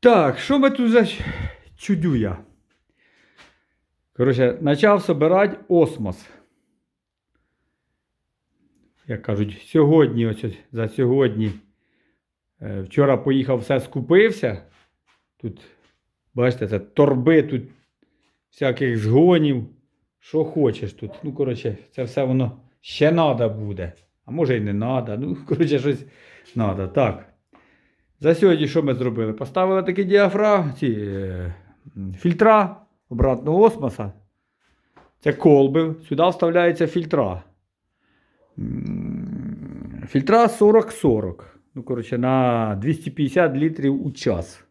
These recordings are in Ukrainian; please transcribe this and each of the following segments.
Так, що ми тут за чудюя? Коротше, почав собирати осмос. Як кажуть, сьогодні, ось ось за сьогодні. Е, Вчора поїхав, все скупився. Тут, бачите, це торби, тут всяких згонів. Що хочеш тут. Ну, коротше, це все воно ще треба буде. А може і не треба. Ну, коротше, щось треба. Так. За сьогодні що ми зробили? Поставили такі діафрагми, ці е, фільтра обратного осмоса. Це колби. Сюди вставляються фільтра. Фільтра 40-40. Ну, коротше, на 250 літрів у час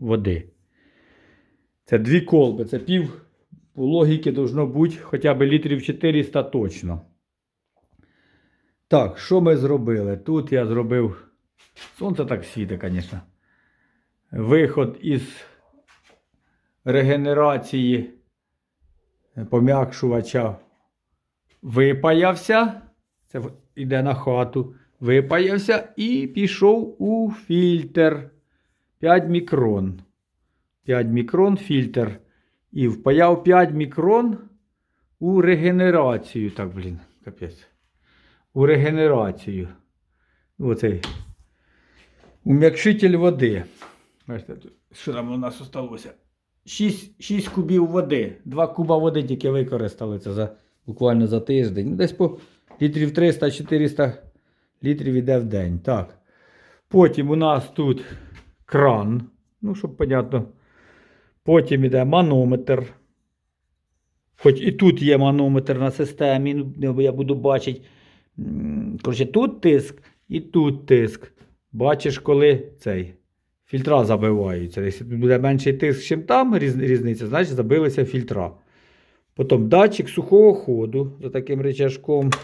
води. Це дві колби. Це пів по логіки должно бути хоча б літрів 400 точно. Так, що ми зробили? Тут я зробив. Сонце так світить, звісно. Виход із регенерації пом'якшувача випаявся. Це йде на хату. Випаявся і пішов у фільтр. 5 мікрон. 5 мікрон фільтр. І впаяв 5 мікрон у регенерацію. Так, блін, капець. У регенерацію. Оцей ум'якшитель води. Бачите, що там у нас осталося? 6, 6 кубів води. 2 куба води тільки використали це за, буквально за тиждень. Ну, Десь по літрів 300-400 літрів іде в день. Так. Потім у нас тут кран. Ну, щоб понятно. Потім іде манометр. Хоч і тут є манометр на системі, ну, я буду бачити. Коротше, тут тиск і тут тиск. Бачиш, коли цей фільтра забиваються. Якщо тут буде менший тиск, ніж там різниця, значить забилися фільтра. Потім датчик сухого ходу за таким рычажком.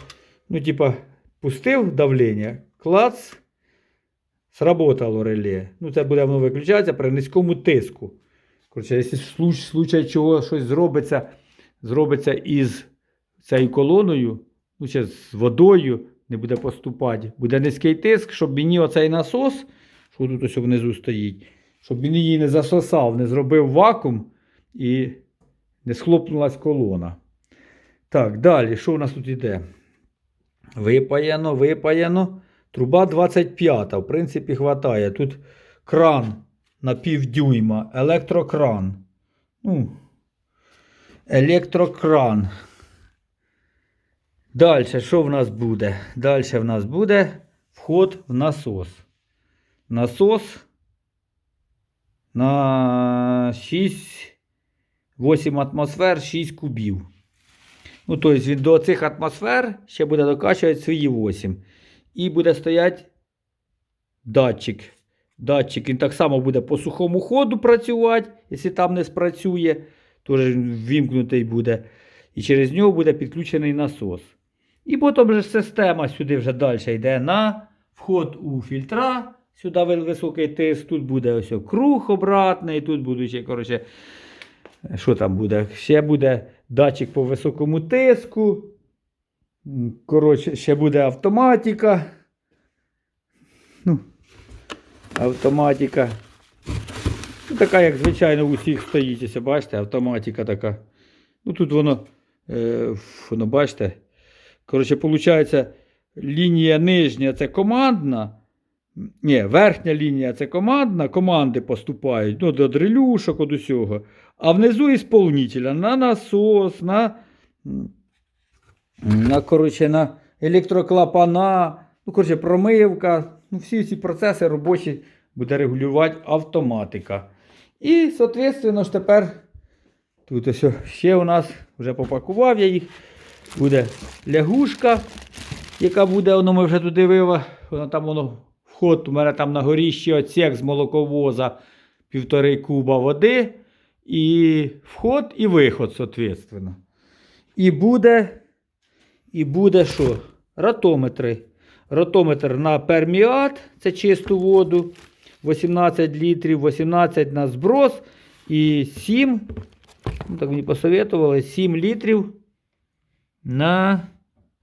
Ну, типа, пустив давлення, клац, сработало реле. Ну, це буде воно виключатися при низькому тиску. Коротше, якщо в случ- случай чого щось зробиться, зробиться із цією колоною, ну, ще з водою не буде поступати, буде низький тиск, щоб мені оцей насос, що тут ось внизу стоїть, щоб він її не засосав, не зробив вакуум і не схлопнулась колона. Так, далі, що у нас тут іде? Випаяно, випаяно. Труба 25, в принципі, хватає. Тут кран на півдюйма, електрокран. Ну, електрокран. Далі, що в нас буде? Далі в нас буде вход в насос. Насос на 6, 8 атмосфер, 6 кубів. Ну, тобто він до цих атмосфер ще буде докачувати свої 8. І буде стояти датчик. Датчик він так само буде по сухому ходу працювати, якщо там не спрацює, теж він ввімкнутий буде. І через нього буде підключений насос. І потім же система сюди вже далі йде на вход у фільтра. Сюди високий тиск, тут буде ось круг обратний, тут будуть коротше, що там буде? Ще буде датчик по високому тиску. Коротше, ще буде автоматика. Ну, автоматика. Ну, така, як звичайно, у всіх стоїть, бачите, автоматика така. Ну, тут воно, е, воно, бачите. Коротше, виходить, лінія нижня це командна. Ні, верхня лінія це командна, команди поступають ну, до дрелюшок, от усього. А внизу ісполнителя на насос, на, на, коротше, на електроклапана, ну, коротше, промивка. Ну, всі ці процеси робочі буде регулювати автоматика. І, соответственно, ж тепер тут ще у нас вже попакував я їх. Буде лягушка, яка буде, воно ми вже туди вива. Воно там воно вход, у мене там на горі ще отсек з молоковоза півтори куба води. І вход і виход, соответственно. І буде, і буде що? Ротометри. Ротометр на перміат, це чисту воду. 18 літрів, 18 на зброс. І 7, ну, так мені посоветували, 7 літрів на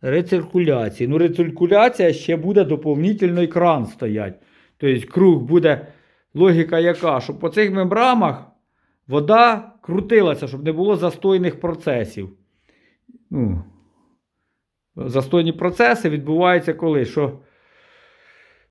рециркуляції. Ну, рециркуляція ще буде доповнительно екран стоять. Тобто круг буде логіка яка? Щоб по цих мембрамах вода крутилася, щоб не було застойних процесів. Ну, застойні процеси відбуваються коли? Що